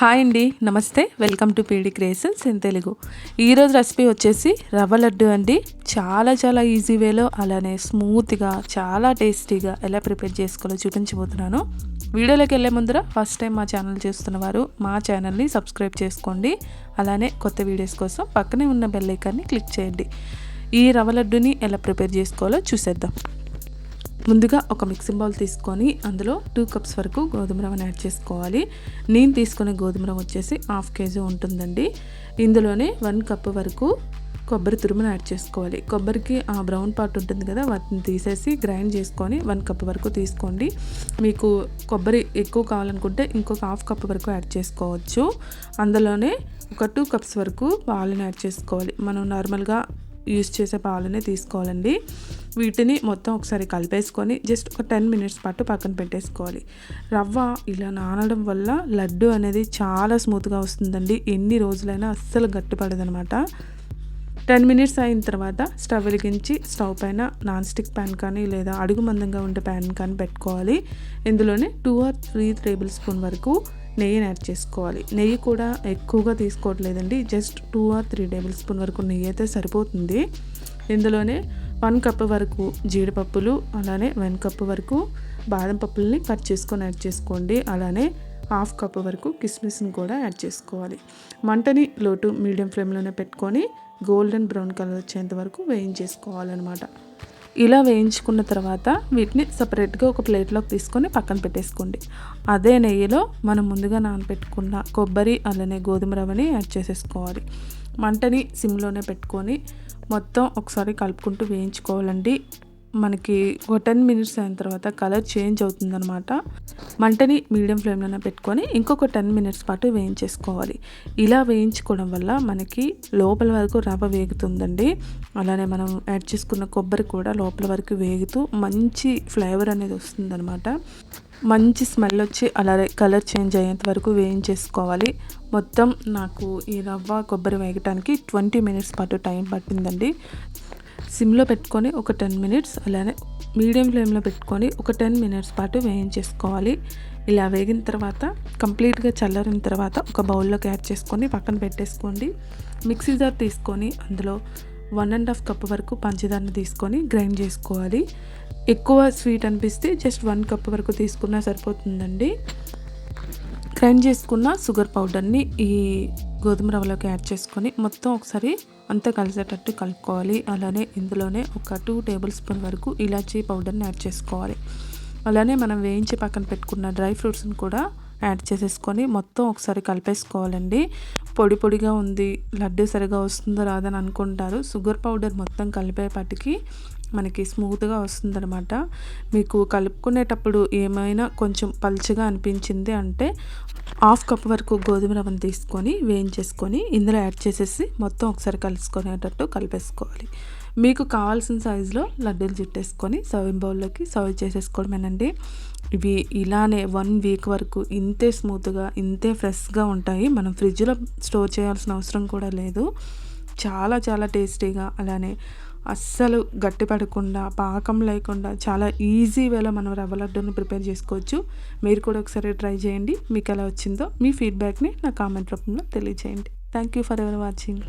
Hi అండి నమస్తే. Welcome to PD creations in Telugu. ఈరోజు రెసిపీ వచ్చేసి రవ్వ లడ్డు అండి. చాలా చాలా ఈజీ వేలో అలానే స్మూత్గా చాలా టేస్టీగా ఎలా ప్రిపేర్ చేసుకోవాలో చూపించబోతున్నాను. వీడియోలోకి వెళ్ళే ముందర ఫస్ట్ టైం మా ఛానల్ చూస్తున్న వారు మా ఛానల్ని సబ్స్క్రైబ్ చేసుకోండి. అలానే కొత్త వీడియోస్ కోసం పక్కనే ఉన్న బెల్ ఐకాన్ని క్లిక్ చేయండి. ఈ రవ్వ లడ్డుని ఎలా ప్రిపేర్ చేసుకోవాలో చూసేద్దాం. ముందుగా ఒక మిక్సింగ్ బౌల్ తీసుకొని అందులో టూ కప్స్ వరకు గోధుమ రవ్వను యాడ్ చేసుకోవాలి. నేను తీసుకునే గోధుమ రవ్వ వచ్చేసి హాఫ్ కేజీ ఉంటుందండి. ఇందులోనే వన్ కప్ వరకు కొబ్బరి తురుమును యాడ్ చేసుకోవాలి. కొబ్బరికి ఆ బ్రౌన్ పార్ట్ ఉంటుంది కదా వాటిని తీసేసి గ్రైండ్ చేసుకొని వన్ కప్ వరకు తీసుకోండి. మీకు కొబ్బరి ఎక్కువ కావాలనుకుంటే ఇంకొక హాఫ్ కప్ వరకు యాడ్ చేసుకోవచ్చు. అందులోనే ఒక టూ కప్స్ వరకు పాలను యాడ్ చేసుకోవాలి. మనం నార్మల్గా యూస్ చేసే పాలనే తీసుకోవాలండి. వీటిని మొత్తం ఒకసారి కలిపేసుకొని జస్ట్ ఒక టెన్ మినిట్స్ పాటు పక్కన పెట్టేసుకోవాలి. రవ్వ ఇలా నానడం వల్ల లడ్డు అనేది చాలా స్మూత్గా వస్తుందండి. ఎన్ని రోజులైనా అస్సలు గట్టిపడదనమాట. టెన్ మినిట్స్ అయిన తర్వాత స్టవ్ వెలిగించి స్టవ్ పైన నాన్ స్టిక్ ప్యాన్ కానీ లేదా అడుగు మందంగా ఉండే ప్యాన్ కానీ పెట్టుకోవాలి. ఇందులోనే two or three tablespoon వరకు నెయ్యిని యాడ్ చేసుకోవాలి. నెయ్యి కూడా ఎక్కువగా తీసుకోవట్లేదండి. Just two or three tablespoon వరకు నెయ్యి అయితే సరిపోతుంది. ఇందులోనే వన్ కప్ వరకు జీడిపప్పులు అలానే వన్ కప్ వరకు బాదం పప్పుల్ని కట్ చేసుకొని యాడ్ చేసుకోండి. అలానే హాఫ్ కప్ వరకు కిస్మిస్ని కూడా యాడ్ చేసుకోవాలి. మంటని లోటు మీడియం ఫ్లేమ్లోనే పెట్టుకొని గోల్డెన్ బ్రౌన్ కలర్ వచ్చేంత వరకు వేయించేసుకోవాలన్నమాట. ఇలా వేయించుకున్న తర్వాత వీటిని సపరేట్గా ఒక ప్లేట్లోకి తీసుకొని పక్కన పెట్టేసుకోండి. అదే నెయ్యిలో మనం ముందుగా నానబెట్టుకున్న కొబ్బరి అలానే గోధుమ రవ్వని యాడ్ చేసేసుకోవాలి. మంటని సిమ్లోనే పెట్టుకొని మొత్తం ఒకసారి కలుపుకుంటూ వేయించుకోవాలండి. మనకి ఒక టెన్ మినిట్స్ అయిన తర్వాత కలర్ చేంజ్ అవుతుందనమాట మంటని మీడియం ఫ్లేమ్లోనే పెట్టుకొని ఇంకొక టెన్ మినిట్స్ పాటు వేయించేసుకోవాలి. ఇలా వేయించుకోవడం వల్ల మనకి లోపల వరకు రవ్వ వేగుతుందండి. అలానే మనం యాడ్ చేసుకున్న కొబ్బరి కూడా లోపల వరకు వేగుతూ మంచి ఫ్లేవర్ అనేది వస్తుందనమాట మంచి స్మెల్ వచ్చి అలాగే కలర్ చేంజ్ అయ్యేంత వరకు వేయించేసుకోవాలి. మొత్తం నాకు ఈ రవ్వ కొబ్బరి వేగటానికి ట్వంటీ మినిట్స్ పాటు టైం పట్టిందండి. సిమ్లో పెట్టుకొని ఒక టెన్ మినిట్స్ అలానే మీడియం ఫ్లేమ్లో పెట్టుకొని ఒక టెన్ మినిట్స్ పాటు వేయించేసుకోవాలి. ఇలా వేగిన తర్వాత కంప్లీట్గా చల్లరిన తర్వాత ఒక బౌల్లోకి యాడ్ చేసుకొని పక్కన పెట్టేసుకోండి. మిక్సీ జార్ తీసుకొని అందులో వన్ అండ్ హాఫ్ కప్ వరకు పంచదారని తీసుకొని గ్రైండ్ చేసుకోవాలి. ఎక్కువ స్వీట్ అనిపిస్తే జస్ట్ వన్ కప్ వరకు తీసుకున్నా సరిపోతుందండి. గ్రైండ్ చేసుకున్న షుగర్ పౌడర్ని ఈ గోధుమ రవ్వలోకి యాడ్ చేసుకొని మొత్తం ఒకసారి అంతా కలిసేటట్టు కలుపుకోవాలి. అలానే ఇందులోనే ఒక టూ టేబుల్ స్పూన్ వరకు ఇలాచీ పౌడర్ని యాడ్ చేసుకోవాలి. అలానే మనం వేయించి పక్కన పెట్టుకున్న డ్రై ఫ్రూట్స్ని కూడా యాడ్ చేసేసుకొని మొత్తం ఒకసారి కలిపేసుకోవాలండి. పొడి పొడిగా ఉంది లడ్డు సరిగా వస్తుందో రాదని అనుకుంటారు. షుగర్ పౌడర్ మొత్తం కలిపేపాటికి మనకి స్మూత్గా వస్తుందనమాట మీకు కలుపుకునేటప్పుడు ఏమైనా కొంచెం పల్చగా అనిపించింది అంటే హాఫ్ కప్ వరకు గోధుమ రవ్వను తీసుకొని వేయించేసుకొని ఇందులో యాడ్ చేసేసి మొత్తం ఒకసారి కలుసుకునేటట్టు కలిపేసుకోవాలి. మీకు కావాల్సిన సైజులో లడ్డూలు చుట్టేసుకొని సర్వింగ్ బౌల్లోకి సర్వ్ చేసేసుకోవడమేనండి. ఇవి ఇలానే వన్ వీక్ వరకు ఇంతే స్మూత్గా ఇంతే ఫ్రెష్గా ఉంటాయి. మనం ఫ్రిడ్జ్లో స్టోర్ చేయాల్సిన అవసరం కూడా లేదు. చాలా చాలా టేస్టీగా అలానే అస్సలు గట్టి పడకుండా పాకం లేకుండా చాలా ఈజీ వేలో మనం రవ్వ లడ్డూని ప్రిపేర్ చేసుకోవచ్చు. మీరు కూడా ఒకసారి ట్రై చేయండి. మీకు ఎలా వచ్చిందో మీ ఫీడ్బ్యాక్ని నా కామెంట్ రూపంలో తెలియజేయండి thank you for ever watching.